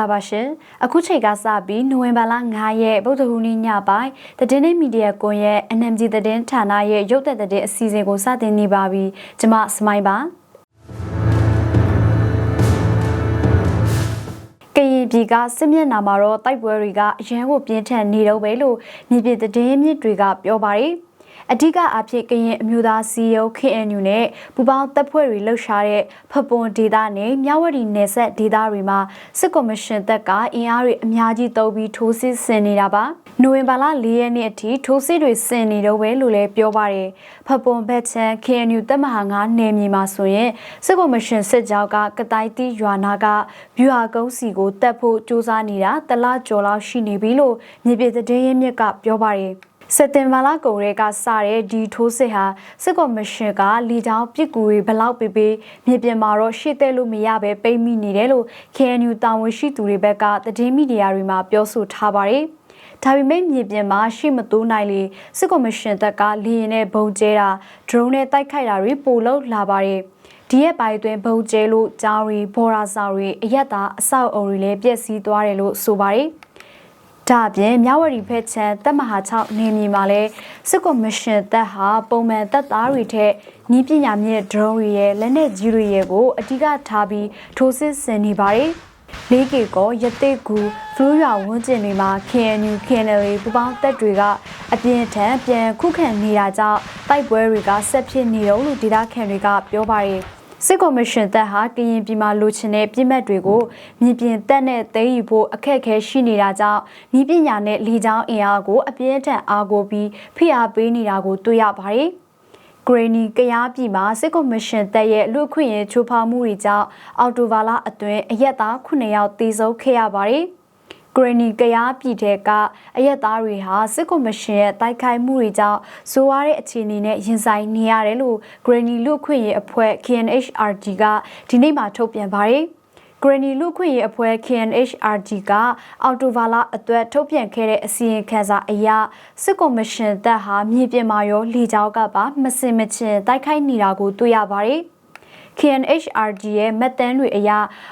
္ဂလာပါရှင်အခုချိန်ကစပြီးနိုဝင်ဘာလ9ရက်ဗုဒ္ဓဟူးနေ့ညပိုင်းသတင်းနဲ့မီဒီယာကွန်ရဲ့ NMG သတင်းဌာနရဲ့ရုပ်သံသတင်းအစီအစဉ်ကိုစတင်နေပါပြီကျွန်မစမိုင်းပါကရင်ပြည်ကစစ်မျက်နှာမှာတော့တိုက်ပွဲတွေကအရန်ကိုပြင်းထန်နေတော့ပဲလို့မြေပြင်သတင်းမြစ်တွေကပြောပါတယ်။ အဓိကအဖြစ်ကရင်အမျိုးသားစီယုံ KNU နဲ့ပူပေါင်းတပ်ဖွဲ့တွေလှုပ်ရှားတဲ့ဖပွန်ဒေသနဲ့မြဝတီနယ်စပ်ဒေသတွေမှာစစ်ကော်မရှင်တပ်ကအင်အားတွေအများကြီးတုံးပြီးထိုးစစ်ဆင်နေတာပါနိုဝင်ဘာလ၄ရက်နေ့အထိထိုးစစ်တွေဆင်နေတော့ပဲလို့လည်းပြောပါတယ်ဖပွန်ဘက်ချန် KNU တပ်မဟာ9နယ်မြေမှာဆိုရင်စစ်ကော်မရှင်စစ်ကြောင်းကကတိုင်းတီရွာနာကဗျူဟာကုန်းစီကိုတက်ဖို့စ조사နေတာတလားကျော်လောက်ရှိနေပြီလို့မြေပြည်သတင်းရင်းမြစ်ကပြောပါတယ် စက်တင်ဘာလကုန်ရဲကစတဲ့ဒီထိုးစစ်ဟာစစ်ကော်မရှင်ကလီချောင်းပြစ်ကူတွေဘလောက်ပေးပေးမြေပြင်မှာတော့ရှေ့သက်လို့မရပဲပိတ်မိနေတယ်လို့ KNU တာဝန်ရှိသူတွေဘက်ကသတင်းမီဒီယာတွေမှာပြောဆိုထားပါတယ်။ဒါပေမဲ့မြေပြင်မှာရှိမတိုးနိုင်လေစစ်ကော်မရှင်တပ်ကလေရင်နဲ့ဘုံကျဲတာ drone နဲ့တိုက်ခိုက်တာတွေပိုလုပ်လာပါတယ်။ဒီရက်ပိုင်းအတွင်းဘုံကျဲလို့ကြောင်းရီဘော်ရာစာတွေအရက်သားအဆောက်အုံတွေလည်းပျက်စီးသွားတယ်လို့ဆိုပါတယ်။ ဒါအပြင်မြဝတီဖက်ချန်တပ်မဟာ6နေမြေမှာလဲစစ်ကော်မရှင်တပ်ဟာပုံမှန်တပ်သားတွေထက်နီးပညာမြင့်ဒရုန်းတွေရဲ့လက်နက်ကြီးတွေရဲ့ကိုအဓိကထားပြီးထိုးစစ်ဆင်နေပါတယ်။လေးကေကောရတိကူဖလူးရွာဝန်းကျင်တွေမှာ KNU KNL ပူပေါင်းတပ်တွေကအပြင်းထန်ပြန်ခုခံနေတာကြောင့်တိုက်ပွဲတွေကဆက်ဖြစ်နေတော့လို့ဒေသခံတွေကပြောပါတယ်။ စစ်ကော်မရှင်တပ်ဟာကရင်ပြည်မှာလိုချင်တဲ့ပြည်မတ်တွေကိုမြင်ပြင်တပ်နဲ့သိမ်းယူဖို့အခက်အခဲရှိနေတာကြောင့်ဤပညာနဲ့လီချောင်းအင်အားကိုအပြင်းထန်အားကိုပြီးဖိအားပေးနေတာကိုတွေ့ရပါတယ်။ဂရနီကရားပြည်မှာစစ်ကော်မရှင်တပ်ရဲ့လူခွင့်ရေးချိုးဖောက်မှုတွေကြောင့်အော်တိုဘာလအတွင်းအရက်သား9ယောက်တေဆုံးခဲ့ရပါတယ်။ ဂရနီကရားပြည်ထဲကအရက်သားတွေဟာစစ်ကော်မရှင်ရဲ့တိုက်ခိုက်မှုတွေကြောင့်ဆိုးရတဲ့အခြေအနေနဲ့ရင်ဆိုင်နေရတယ်လို့ဂရနီလူခွင့်ရေးအဖွဲ့ KNHRG ကဒီနေ့မှထုတ်ပြန်ပါတယ်ဂရနီလူခွင့်ရေးအဖွဲ့ KNHRG ကအော်တိုဗာလာအတွက်ထုတ်ပြန်ခဲ့တဲ့အစီရင်ခံစာအရစစ်ကော်မရှင်တပ်ဟာမြေပြင်မှာရောလေကြောင်းကပါမစင်မချင်တိုက်ခိုက်နေတာကိုတွေ့ရပါတယ်။ KNHRG ရဲ့မှတ်တမ်းတွေအရ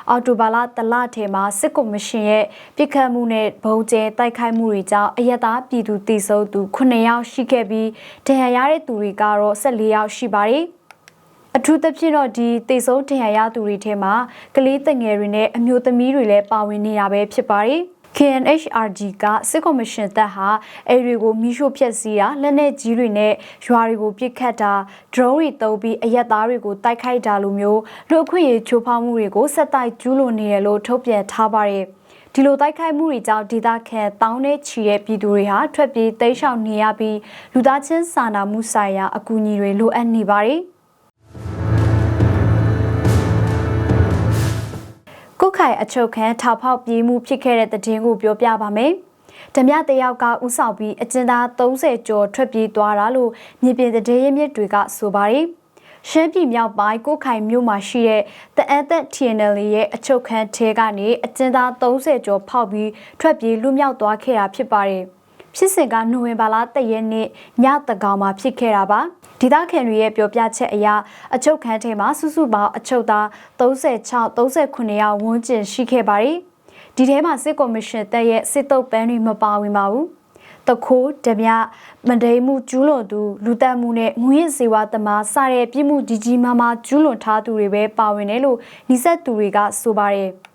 အော်တိုဘာလတလထဲမှာစစ်ကော်မရှင်ရဲ့ပြစ်ခတ်မှုနဲ့ဗုံးကျဲတိုက်ခိုက်မှုတွေကြောင့်အယက်သားပြည်သူတိစုံသူ9ယောက်ရှိခဲ့ပြီးဒဏ်ရာရတဲ့သူတွေကတော့14ယောက်ရှိပါတယ်။အထူးသဖြင့်တော့ဒီတေဆုံးထင်ရရသူတွေထဲမှာကလေးတငယ်တွေနဲ့အမျိုးသမီးတွေလည်းပါဝင်နေတာပဲဖြစ်ပါတယ်။ KNHRG ကစစ်ကော်မရှင်တပ်ဟာအဲတွေကိုမိရှို့ဖျက်ဆီးတာလက်နက်ကြီးတွေနဲ့ရွာတွေကိုပစ်ခတ်တာ drone တွေတုံးပြီးအရက်သားတွေကိုတိုက်ခိုက်တာလိုမျိုးလူအခွင့်အရေးချိုးဖောက်မှုတွေကိုဆက်တိုက်ကျူးလွန်နေတယ်လို့ထုတ်ပြန်ထားပါတယ်ဒီလိုတိုက်ခိုက်မှုတွေကြောင့်ဒေသခံတောင်းနဲ့ချီတဲ့ပြည်သူတွေဟာထွက်ပြေးတိမ်းရှောင်နေရပြီးလူသားချင်းစာနာမှုဆိုင်ရာအကူအညီတွေလိုအပ်နေပါတယ်။ ခိုင်အချုပ်ခန်းထောက်ဖောက်ပြေးမှုဖြစ်ခဲ့တဲ့တဲ့တင်ကိုပြောပြပါမယ်။ဓမြတယောက်ကဥဆောင်ပြီးအကျဉ်းသား30ကျော်ထွက်ပြေးသွားတာလို့မြေပြင်တဲ့ရမြစ်တွေကဆိုပါတယ်။ရှမ်းပြည်မြောက်ပိုင်းကိုခိုင်မြို့မှာရှိတဲ့တအန်သက် TNL ရဲ့အချုပ်ခန်းထဲကနေအကျဉ်းသား30ကျော်ဖောက်ပြီးထွက်ပြေးလွတ်မြောက်သွားခဲ့တာဖြစ်ပါတယ်။ ဖြစ်စဉ်ကနိုဝင်ဘာလ3ရက်နေ့ညတကောင်မှာဖြစ်ခဲ့တာပါ။ဒေသခံတွေရဲ့ပြောပြချက်အရအချုပ်ခန်းထဲမှာစုစုပေါင်းအချုပ်သား36 39ယောက်ဝန်းကျင်ရှိခဲ့ပါတယ်။ဒီထဲမှာစစ်ကော်မရှင်တပ်ရဲ့စစ်တုပ်ပန်းတွေမပါဝင်ပါဘူး။တခိုးဓမြမန္တိမှုကျူးလွန်သူလူတက်မှုနဲ့ငွေစေဝါသမားစတဲ့ပြည်မှုကြီးကြီးမားမားကျူးလွန်ထားသူတွေပဲပါဝင်တယ်လို့နှိစက်သူတွေကဆိုပါတယ်။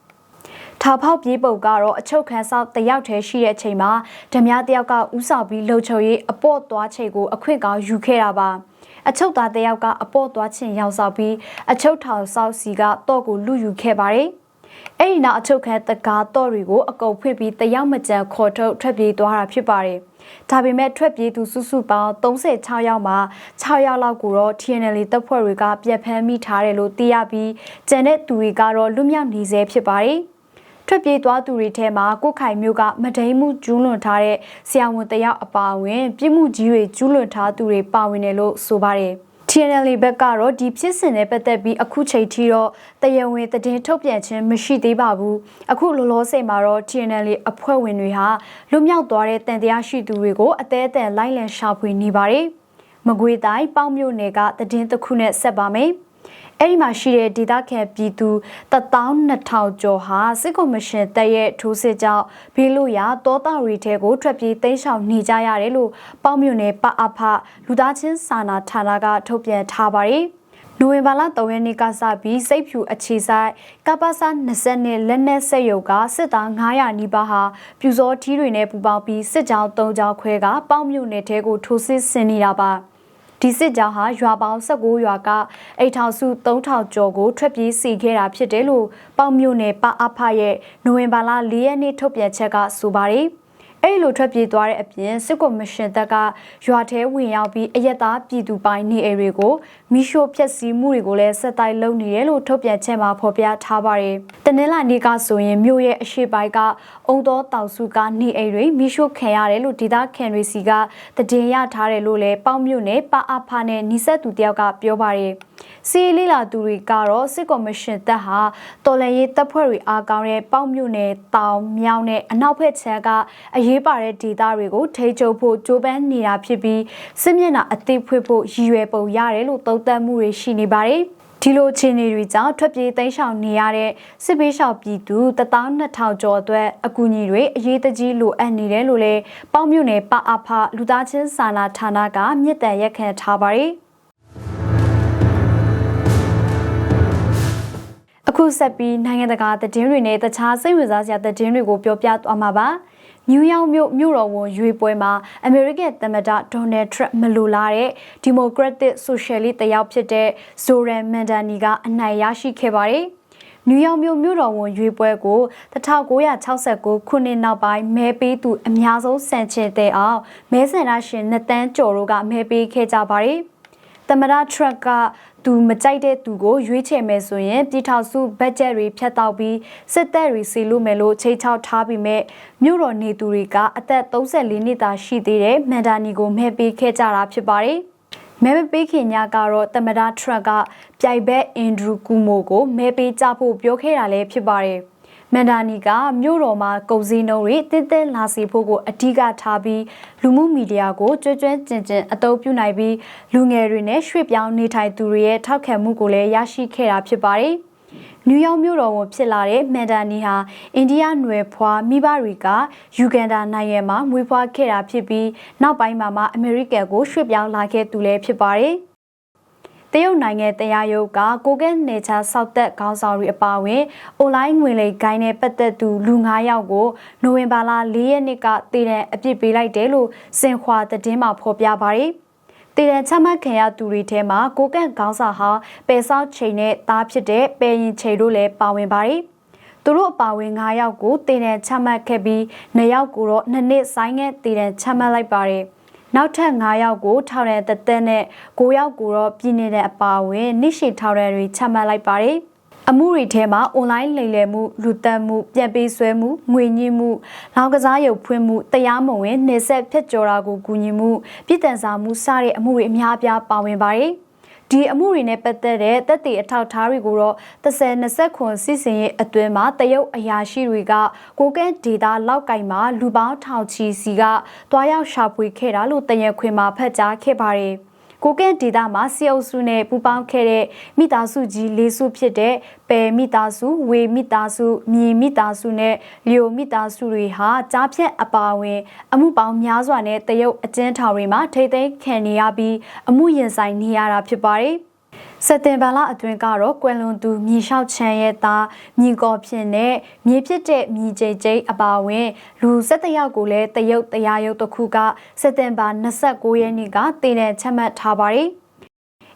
ထာဖောက်ပြေးပုတ်ကတော့အချုပ်ခန်းဆောက်တယောက်တည်းရှိတဲ့အချိန်မှာဓမြတယောက်ကဥဆောင်ပြီးလှုပ်ချုပ်ရေးအပေါ့သွားချိန်ကိုအခွင့်ကောင်းယူခဲ့တာပါ။အချုပ်သားတယောက်ကအပေါ့သွားချင်းရောက်ဆောင်ပြီးအချုပ်ထောင်ဆောက်စီကတော့ကိုလူယူခဲ့ပါတယ်။အဲ့ဒီနောက်အချုပ်ခန်းတကားတော့တွေကိုအကုပ်ဖွင့်ပြီးတယောက်မကြံခေါ်ထုတ်ထွက်ပြေးသွားတာဖြစ်ပါတယ်။ဒါပေမဲ့ထွက်ပြေးသူစုစုပေါင်း36ယောက်မှာ6ယောက်လောက်ကိုတော့ TNL တပ်ဖွဲ့တွေကပြက်ဖမ်းမိထားတယ်လို့သိရပြီးကျန်တဲ့သူတွေကတော့လွတ်မြောက်နေဆဲဖြစ်ပါတယ်။ ထွက်ပြေးသွားသူတွေထဲမှာကိုခိုင်မျိုးကမဒိန်မှုကျူးလွန်ထားတဲ့ဆရာဝန်တယောက်အပါအဝင်ပြစ်မှုကြီးတွေကျူးလွန်ထားသူတွေပါဝင်တယ်လို့ဆိုပါတယ်။ TNL ဘက်ကတော့ဒီဖြစ်စဉ်နဲ့ပတ်သက်ပြီးအခုချိန်ထိတော့တရားဝင်သတင်းထုတ်ပြန်ခြင်းမရှိသေးပါဘူးအခုလောလောဆယ်မှာတော့ TNL အဖွဲ့ဝင်တွေဟာလွတ်မြောက်သွားတဲ့တန်တရားရှိသူတွေကိုအသေးအံလိုက်လံရှာဖွေနေပါတယ်မကွေတိုင်းပေါင်းမြို့နယ်ကသတင်းတစ်ခုနဲ့ဆက်ပါမယ် အဲ့ဒီမှာရှိတဲ့ဒေသခံပြည်သူ12000ကျော်ဟာစစ်ကော်မရှင်တပ်ရဲ့ထိုးစစ်ကြောင့်ဘေးလို့ရတောတာရီထဲကိုထွက်ပြေးတိမ်းရှောင်နေကြရတယ်လို့ပေါ့မြို့နယ်ပအဖလူသားချင်းစာနာဌာနကထုတ်ပြန်ထားပါတယ်။နိုဝင်ဘာလ3ရက်နေ့ကစပြီးစိတ်ဖြူအခြေဆိုင်ကပ္ပစာ20နှစ်လက်နက်ဆက်ရုပ်ကစစ်သား900နီးပါးဟာပြူစောထီးတွေနဲ့ပူပေါင်းပြီးစစ်ကြောင်း3ကြောင်းခွဲကပေါ့မြို့နယ်ထဲကိုထိုးစစ်ဆင်နေတာပါ။ ဒီစစ်ကြောင်းဟာရွာပေါင်း16ရွာကအိတ်ထောင်စု3000ကျော်ကိုထွက်ပြေးစီခဲ့တာဖြစ်တယ်လို့ပေါမြို့နယ်ပအဖရဲ့နိုဝင်ဘာလ4ရက်နေ့ထုတ်ပြန်ချက်ကဆိုပါတယ်။ အဲ့လိုထွက်ပြေးသွားတဲ့အပြင်စစ်ကော်မရှင်တပ်ကရွာထဲဝင်ရောက်ပြီးအရက်သားပြည်သူပိုင်းနေအိမ်တွေကိုမိရှို့ဖျက်ဆီးမှုတွေကိုလည်းဆက်တိုက်လုပ်နေတယ်လို့ထုတ်ပြန်ချက်မှာဖော်ပြထားပါတယ်။တနင်္လာနေ့ကဆိုရင်မြို့ရဲ့အရှိပိုင်းကအုံတော်တောင်စုကနေအိမ်တွေမိရှို့ခံရတယ်လို့ဒေသခံတွေစီကတည်င်းရထားတယ်လို့လည်းပေါင်းမြို့နယ်ပအဖနဲ့နီဆက်သူတယောက်ကပြောပါတယ်။စီလေးလာသူတွေကတော့စစ်ကော်မရှင်တပ်ဟာတော်လှန်ရေးတပ်ဖွဲ့တွေအားကောင်းတဲ့ပေါ့မြို့နယ်တောင်မြောက်နဲ့အနောက်ဘက်ခြမ်းကအရေးပါတဲ့ဒေသတွေကိုထိချုပ်ဖို့ကြိုးပမ်းနေတာဖြစ်ပြီးစစ်မျက်နှာအသိဖွင့်ဖို့ရည်ရွယ်ပုံရတယ်လို့သုံးသပ်မှုတွေရှိနေပါတယ်ဒီလိုအခြေအနေတွေကြောင့်ထွက်ပြေးသိမ်းရှောင်နေရတဲ့စစ်ဘေးရှောင်ပြည်သူ12000ကျော်အတွက်အကူအညီတွေအရေးတကြီးလိုအပ်နေတယ်လို့လည်းပေါ့မြို့နယ်ပအဖလူသားချင်းစာနာဌာနကမြစ်တန်ရက်ခံထားပါတယ်အခုဆက်ပြီးနိုင်ငံတကာသတင်းတွေနဲ့တခြားစိတ်ဝင်စားစရာသတင်းတွေကိုပြောပြသွားမှာပါ။ နယူးယောက်မြို့မြို့တော်ဝန်ရွေးပွဲမှာအမေရိကန်သမ္မတဒေါ်နယ်ထရန့်မလိုလားတဲ့ဒီမိုကရက်တစ်ဆိုရှယ်လစ်တယောက်ဖြစ်တဲ့ဇိုရန်မန်ဒါနီကအနိုင်ရရှိခဲ့ပါတယ်။နယူးယောက်မြို့မြို့တော်ဝန်ရွေးပွဲကို1969ခုနှစ်နောက်ပိုင်းမဲပေးသူအများဆုံးစံချင်တဲ့အောင်မဲဆန္ဒရှင်နှစ်တန်းကျော်တို့ကမဲပေးခဲ့ကြပါတယ်။ သမ္မတထရက်ကသူမကြိုက်တဲ့သူကိုရွေးချယ်မယ်ဆိုရင်ပြည်ထောင်စုဘတ်ဂျက်တွေဖြတ်တောက်ပြီးစစ်တပ်တွေစီလို့မယ်လို့ချိန်ချောက်ထားပြီးမြဲမြို့တော်နေသူတွေကအသက်34နှစ်သာရှိသေးတဲ့မန်ဒါနီကိုမဲပေးခဲ့ကြတာဖြစ်ပါတယ်။မဲမပေးခင်ညကတော့သမ္မတထရက်ကပြိုင်ဘက်အင်ဒရူကူမိုကိုမဲပေးကြဖို့ပြောခဲ့တာလည်းဖြစ်ပါတယ်။ မန်ဒါနီကမြို့တော်မှာကုန်စည်နှုန်းတွေတည်တည်လာစေဖို့ကိုအဓိကထားပြီးလူမှုမီဒီယာကိုကြွကြွကျင်ကျင်အသုံးပြုနိုင်ပြီးလူငယ်တွေနဲ့ရွှေ့ပြောင်းနေထိုင်သူတွေရဲ့ထောက်ခံမှုကိုလည်းရရှိခဲ့တာဖြစ်ပါတယ်။နယူးယောက်မြို့တော်ဝန်ဖြစ်လာတဲ့မန်ဒါနီဟာအိန္ဒိယနွယ်ဖွားမိဘတွေကယူဂန်ဒါနိုင်ငံမှာမွေးဖွားခဲ့တာဖြစ်ပြီးနောက်ပိုင်းမှာမှအမေရိကန်ကိုရွှေ့ပြောင်းလာခဲ့သူလည်းဖြစ်ပါတယ်။ တရုတ်နိုင်ငံတရားရုံးကကိုကဲနေချာစောက်သက်ခေါင်းဆောင်တွေအပါအဝင်အွန်လိုင်းငွေလိမ်ဂိုင်းနဲ့ပတ်သက်သူလူ9ယောက်ကိုနိုဝင်ဘာလ4ရက်နေ့ကတည်တဲ့အပြစ်ပေးလိုက်တယ်လို့စင်ခွာသတင်းမှာဖော်ပြပါတယ်။တည်တဲ့ချမှတ်ခံရသူတွေထဲမှာကိုကန့်ခေါင်းဆောင်ဟာပယ်ဆောက်ချိန်နဲ့သားဖြစ်တဲ့ပယ်ရင်ချိန်တို့လည်းပါဝင်ပါတယ်။သူတို့အပါဝင်9ယောက်ကိုတည်တဲ့ချမှတ်ခဲ့ပြီး2ယောက်ကိုတော့နှစ်နှစ်ဆိုင်ငယ်တည်တဲ့ချမှတ်လိုက်ပါတယ်။ နောက်ထပ်9ယောက်ကိုထောင်ရတဲ့သက်နဲ့9ယောက်ကိုတော့ပြည်နေတဲ့အပါအဝင်နှိရှိထောင်ရတွေချမှတ်လိုက်ပါတယ်။အမှုတွေထဲမှာအွန်လိုင်းလိမ်လည်မှုလူတက်မှုပြန်ပေးဆွဲမှုငွေညှိမှုလောင်ကစားရုပ်ဖွင့်မှုတရားမဝင်နေဆက်ဖြတ်ကျော်တာကိုကူညီမှုပြည်တန်စာမှုစတဲ့အမှုတွေအများအပြားပါဝင်ပါတယ်။ ဒီအမှုတွေနဲ့ပတ်သက်တဲ့တက်တီအထောက်ထားတွေကိုတော့30-20ခွန်စစ်စင်ရဲ့အတွင်းမှာတရုတ်အရာရှိတွေကကိုကဲဒေတာလောက်ကင်မှာလူပေါင်းထောင်ချီစီကတွားရောက်ရှာဖွေခဲ့တာလို့တရခွင်မှာဖတ်ကြားခဲ့ပါတယ်။ ကိုကဲဒေတာမှာစီအုပ်စုနဲ့ပူးပေါင်းခဲ့တဲ့မိသားစုကြီး၄စုဖြစ်တဲ့ပယ်မိသားစုဝေမိသားစုမြည်မိသားစုနဲ့လျိုမိသားစုတွေဟာကြားဖြတ်အပါဝင် အမှုပေါင်းများစွာနဲ့တရုတ်အကျဉ်းထောင်တွေမှာထိတ်သိမ်းခံနေရပြီးအမှုရင်ဆိုင်နေရတာဖြစ်ပါတယ်။ စက်တင်ဘာလအတွင်းကတော့ကွယ်လွန်သူမြေလျှောက်ချမ်းရဲ့သားမြင်ကော်ဖြစ်နဲ့မြေဖြစ်တဲ့မြေကျိတ်ကျိတ်အပါဝင်လူ၁၁ယောက်ကိုလည်းတရုတ်တရားရုံးတစ်ခုကစက်တင်ဘာ29ရက်နေ့ကတည်တဲ့ချမှတ်ထားပါတယ်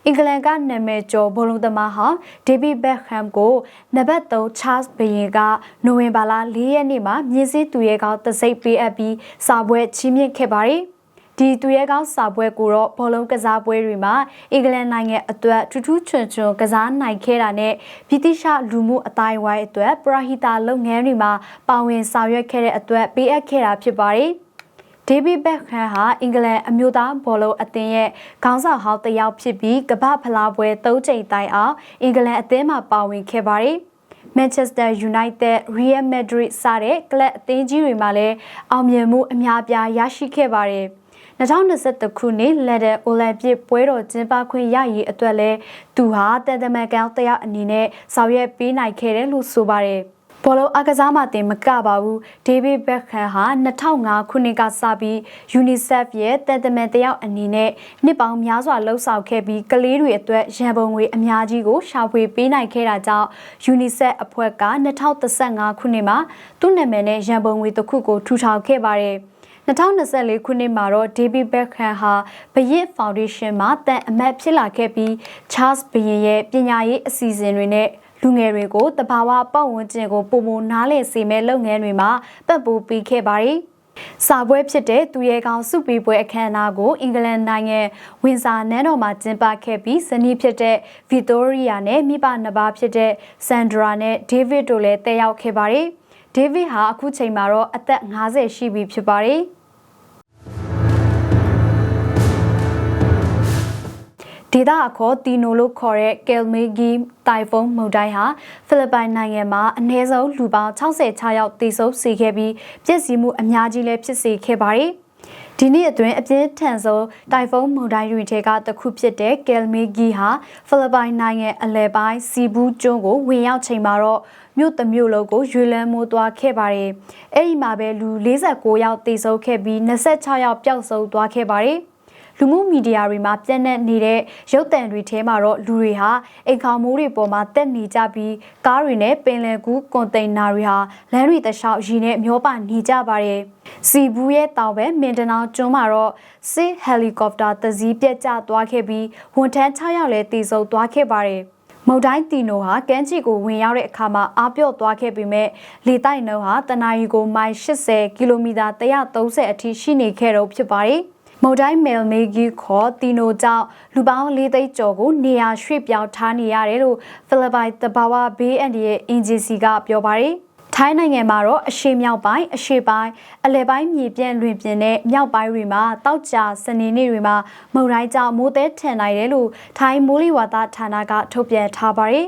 အင်္ဂလန်ကနာမည်ကျော်ဘောလုံးသမားဟာဒေးဗစ်ဘက်ဟမ်ကိုနံပါတ်3ချားစ်ဘရင်ကနိုဝင်ဘာလ4ရက်နေ့မှာမြင်းစည်းသူရဲကောင်းတစိမ့်ပေးအပ်ပြီးစာပွဲချီးမြှင့်ခဲ့ပါတယ်။ ဒီသူရဲကောင်းစာပွဲကိုတော့ဘောလုံးကစားပွဲတွေမှာအင်္ဂလန်နိုင်ငံအတွက်ထူးထူးချွန်ချွန်ကစားနိုင်ခဲ့တာနဲ့ဗြိတိရှလူမှုအတိုင်းဝိုင်းအတွက်ပရာဟီတာလုပ်ငန်းတွေမှာပါဝင်ဆောင်ရွက်ခဲ့တဲ့အတွက်ပေးအပ်ခဲ့တာဖြစ်ပါတယ်။ဒေးဗစ်ဘက်ခန်ဟာအင်္ဂလန်အမျိုးသားဘောလုံးအသင်းရဲ့ခေါင်းဆောင်ဟောင်းတစ်ယောက်ဖြစ်ပြီးကမ္ဘာဖလားပွဲ၃ချိန်တိုင်အောင်အင်္ဂလန်အသင်းမှာပါဝင်ခဲ့ပါတယ်။ Manchester United, Real Madrid စတဲ့ကလပ်အသင်းကြီးတွေမှာလည်းအောင်မြင်မှုအများပြားရရှိခဲ့ပါတယ်။ဒ 2021ခုနှစ်လက်ဒန်အိုလံပစ်ပွဲတော်ကျင်းပခွင့်ရရေးအတွက်လဲသူဟာတန်တမန်ကောင်တယောက်အနေနဲ့ဆောင်ရွက်ပေးနိုင်ခဲ့တယ်လို့ဆိုပါတယ်။ဘောလုံးအကစားမှတင်မကပါဘူးဒေးဗစ်ဘက်ခန်ဟာ2005ခုနှစ်ကစပြီး UNICEF ရဲ့တန်တမန်တယောက်အနေနဲ့နှစ်ပေါင်းများစွာလှုပ်ဆောင်ခဲ့ပြီးကလေးတွေအတွက်ရန်ပုံငွေအများကြီးကိုရှာဖွေပေးနိုင်ခဲ့တာကြောင့် UNICEF အဖွဲ့က2015ခုနှစ်မှာသူ့နာမည်နဲ့ရန်ပုံငွေတစ်ခုကိုထူထောင်ခဲ့ပါတယ် 2024ခုနှစ်မှာတော့ဒေးဗစ်ဘက်ခန်ဟာဘယစ်ဖောင်ဒေးရှင်းမှာတန်အမတ်ဖြစ်လာခဲ့ပြီး Charles ဘရင်ရဲ့ပညာရေးအစီအစဉ်တွေနဲ့လူငယ်တွေကိုတဘာဝပတ်ဝန်းကျင်ကိုပုံမနားလည်စေမဲ့လုပ်ငန်းတွေမှာပတ်ပိုးပေးခဲ့ပါတယ်။စာပွဲဖြစ်တဲ့သူရဲကောင်းစုပီပွဲအခမ်းအနားကိုအင်္ဂလန်နိုင်ငံဝင်စာနန်းတော်မှာကျင်းပခဲ့ပြီးဇနီးဖြစ်တဲ့ဗီတိုရီယာနဲ့မိဘနှစ်ပါးဖြစ်တဲ့ဆန်ဒရာနဲ့ဒေးဗစ်တို့လည်းတက်ရောက်ခဲ့ပါတယ်။ဒေးဗစ်ဟာအခုချိန်မှာတော့အသက်50ရှိပြီဖြစ်ပါတယ်။ ဒေသအခေါ်တီနိုလို့ခေါ်တဲ့ကယ်မေဂီတိုင်ဖုန်းမုန်တိုင်းဟာဖိလစ်ပိုင်နိုင်ငံမှာအနည်းဆုံးလူပေါင်း66ယောက်သေဆုံးစေခဲ့ပြီးပြည့်စည်မှုအများကြီးလည်းဖြစ်စေခဲ့ပါတယ်။ဒီနေ့အတွင်းအပြင်းထန်ဆုံးတိုင်ဖုန်းမုန်တိုင်းတွေထဲကတစ်ခုဖြစ်တဲ့ကယ်မေဂီဟာဖိလစ်ပိုင်နိုင်ငံအလယ်ပိုင်းစီဘူးကျွန်းကိုဝင်ရောက်ချိန်မှာတော့မြို့တစ်မြို့လုံးကိုရွေလန်းမိုးသွားခဲ့ပါတယ်။အဲ့ဒီမှာပဲလူ46ယောက်သေဆုံးခဲ့ပြီး26ယောက်ပျောက်ဆုံးသွားခဲ့ပါတယ်။ လူမှုမီဒီယာတွေမှာပြန့်နှံ့နေတဲ့ရုပ်သံတွေထဲမှာတော့လူတွေဟာအိမ်ခေါင်မိုးတွေပေါ်မှာတက်နေကြပြီးကားတွေနဲ့ပင်လယ်ကူးကွန်တိန်နာတွေဟာလမ်းတွေတလျှောက်ရီနဲ့မျောပါနေကြပါတယ်။စီဘူးရဲ့တောင်ဘက်မင်တနောင်ကျွန်းမှာတော့စစ်ဟယ်လီကော်ပတာတစည်းပြက်ကျသွားခဲ့ပြီးဝန်ထမ်း6ယောက်လည်းတေဆုံးသွားခဲ့ပါတယ်။မုန်တိုင်းတီနိုဟာကမ်းခြေကိုဝင်ရောက်တဲ့အခါမှာအားပြော့သွားခဲ့ပေမဲ့လေတိုက်နှုန်းဟာတနအီကိုမိုင်80ကီလိုမီတာ130အထိရှိနေခဲ့တော့ဖြစ်ပါတယ်။ မုန်တိုင်းမယ်မေဂီခေါ်တီနိုကြောင့်လူပေါင်း၄သိန်းကျော်ကိုနေရာရွှေ့ပြောင်းထားနေရတယ်လို့ဖိလစ်ပိုင်တဘာဝဘေးအန်ဒီရဲ့အင်ဂျင်စီကပြောပါတယ်ထိုင်းနိုင်ငံမှာတော့အရှေ့မြောက်ပိုင်းအရှေ့ပိုင်းအလယ်ပိုင်းမြေပြန့်လွင်ပြင်တဲ့မြောက်ပိုင်းတွေမှာတောက်ကြစနေနေ့တွေမှာမုန်တိုင်းကြောင့်မိုးသည်ထန်နိုင်တယ်လို့ထိုင်းမိုးလေဝသဌာနကထုတ်ပြန်ထားပါတယ်